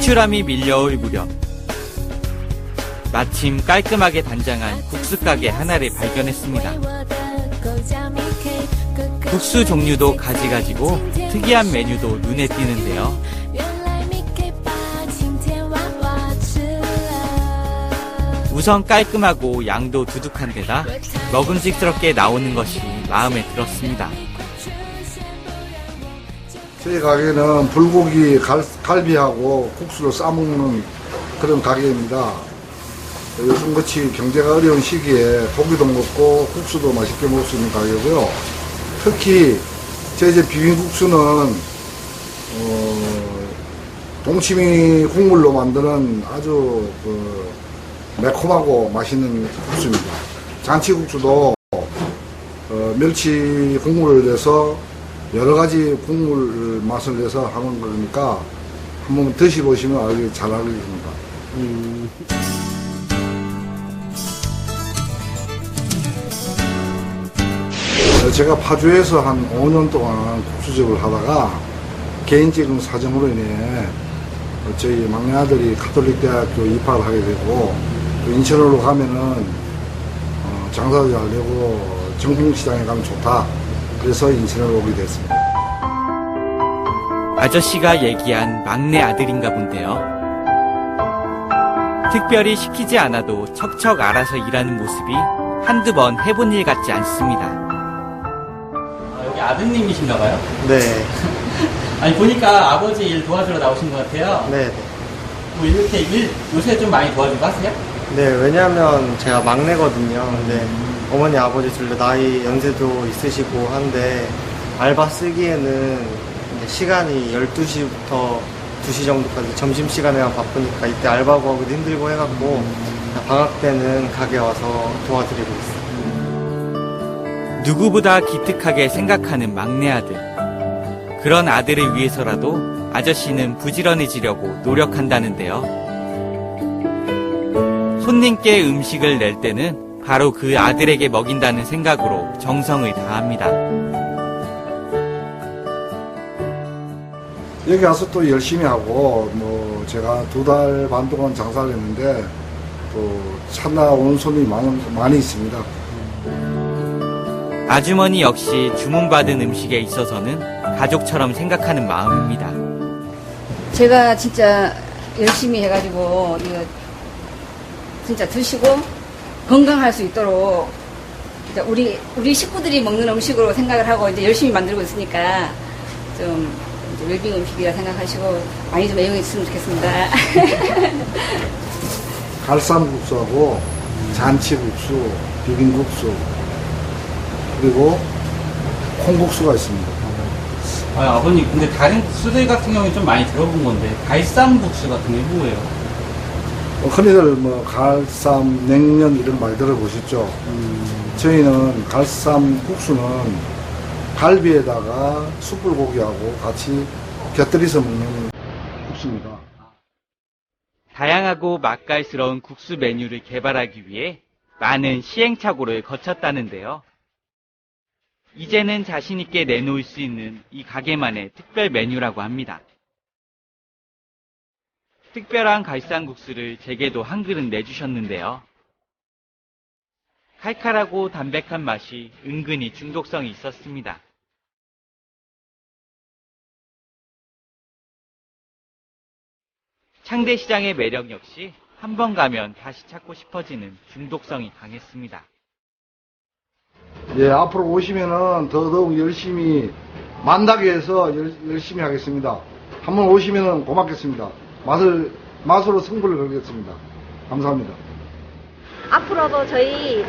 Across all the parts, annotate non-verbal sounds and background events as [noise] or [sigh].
외출함이 밀려올 무렵 마침 깔끔하게 단장한 국수 가게 하나를 발견했습니다. 국수 종류도 가지가지고 특이한 메뉴도 눈에 띄는데요. 우선 깔끔하고 양도 두둑한 데다 먹음직스럽게 나오는 것이 마음에 들었습니다. 저희 가게는 불고기 갈, 갈비하고 국수를 싸먹는 그런 가게입니다. 요즘같이 경제가 어려운 시기에 고기도 먹고 국수도 맛있게 먹을 수 있는 가게고요. 특히 제집 비빔국수는 어, 동치미 국물로 만드는 아주 그 매콤하고 맛있는 국수입니다. 잔치국수도 어, 멸치 국물을 내서 여러 가지 국물 맛을 내서 하는 거니까 한번 드셔보시면 알기 잘 알겠습니다. 어, 제가 파주에서 한 5년 동안 국수집을 하다가 개인적인 사정으로 인해 어, 저희 막내 아들이 가톨릭 대학교 입학을 하게 되고 또 인천으로 가면은 어, 장사도 잘 되고 정품시장에 가면 좋다. 그래서 인천을 오게 됐습니다. 아저씨가 얘기한 막내 아들인가 본데요. 특별히 시키지 않아도 척척 알아서 일하는 모습이 한두 번 해본 일 같지 않습니다. 아, 여기 아드님이신가 봐요? 네, [laughs] 아니 보니까 아버지 일 도와주러 나오신 것 같아요. 네, 네. 뭐 이렇게 일 요새 좀 많이 도와주고 하세요? 네, 왜냐하면 제가 막내거든요. 근데 어머니, 아버지 둘 다 나이 연세도 있으시고 한데 알바 쓰기에는 시간이 12시부터 2시 정도까지 점심시간에만 바쁘니까 이때 알바 구하기도 힘들고 해갖고 방학 때는 가게 와서 도와드리고 있어요. 누구보다 기특하게 생각하는 막내 아들. 그런 아들을 위해서라도 아저씨는 부지런해지려고 노력한다는데요. 손님께 음식을 낼 때는 바로 그 아들에게 먹인다는 생각으로 정성을 다합니다. 여기 와서 또 열심히 하고 뭐 제가 두 달 반 동안 장사를 했는데 또 찾아온 손님이 많이, 많이 있습니다. 아주머니 역시 주문받은 음식에 있어서는 가족처럼 생각하는 마음입니다. 제가 진짜 열심히 해가지고 이거 진짜 드시고 건강할 수 있도록 이제 우리 우리 식구들이 먹는 음식으로 생각을 하고 이제 열심히 만들고 있으니까 좀 이제 웰빙 음식이라 생각하시고 많이 좀 애용해 주시면 좋겠습니다. [laughs] 갈쌈국수하고 잔치국수, 비빔국수 그리고 콩국수가 있습니다. 아, 아버님, 근데 다른 국수들 같은 경우는 좀 많이 들어본 건데, 갈쌈국수 같은 게 뭐예요? 어, 흔히들 뭐 갈쌈, 냉면 이런 말 들어보셨죠? 저희는 갈쌈 국수는 갈비에다가 숯불고기하고 같이 곁들여서 먹는 국수입니다. 다양하고 맛깔스러운 국수 메뉴를 개발하기 위해 많은 시행착오를 거쳤다는데요. 이제는 자신있게 내놓을 수 있는 이 가게만의 특별 메뉴라고 합니다. 특별한 갈상국수를 제게도 한 그릇 내주셨는데요. 칼칼하고 담백한 맛이 은근히 중독성이 있었습니다. 창대시장의 매력 역시 한 번 가면 다시 찾고 싶어지는 중독성이 강했습니다. 예, 앞으로 오시면은 더더욱 열심히 만나기 위해서 열, 열심히 하겠습니다. 한번 오시면은 고맙겠습니다. 맛을, 맛으로 승부를 걸겠습니다. 감사합니다. 앞으로도 저희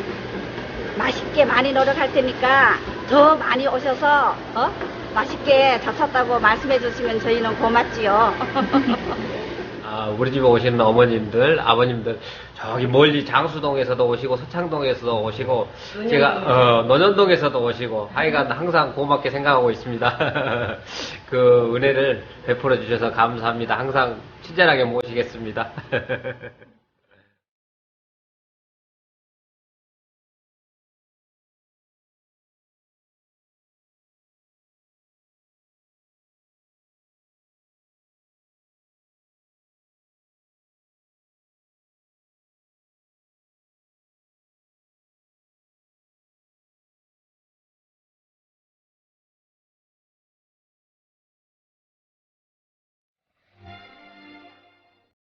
맛있게 많이 노력할 테니까 더 많이 오셔서 어? 맛있게 잡섰다고 말씀해 주시면 저희는 고맙지요. [laughs] 아, 우리 집에 오시는 어머님들, 아버님들, 저기 멀리 장수동에서도 오시고, 서창동에서도 오시고, 제가, 어, 논현동에서도 오시고, 하여간 항상 고맙게 생각하고 있습니다. [laughs] 그 은혜를 베풀어 주셔서 감사합니다. 항상 친절하게 모시겠습니다. [laughs]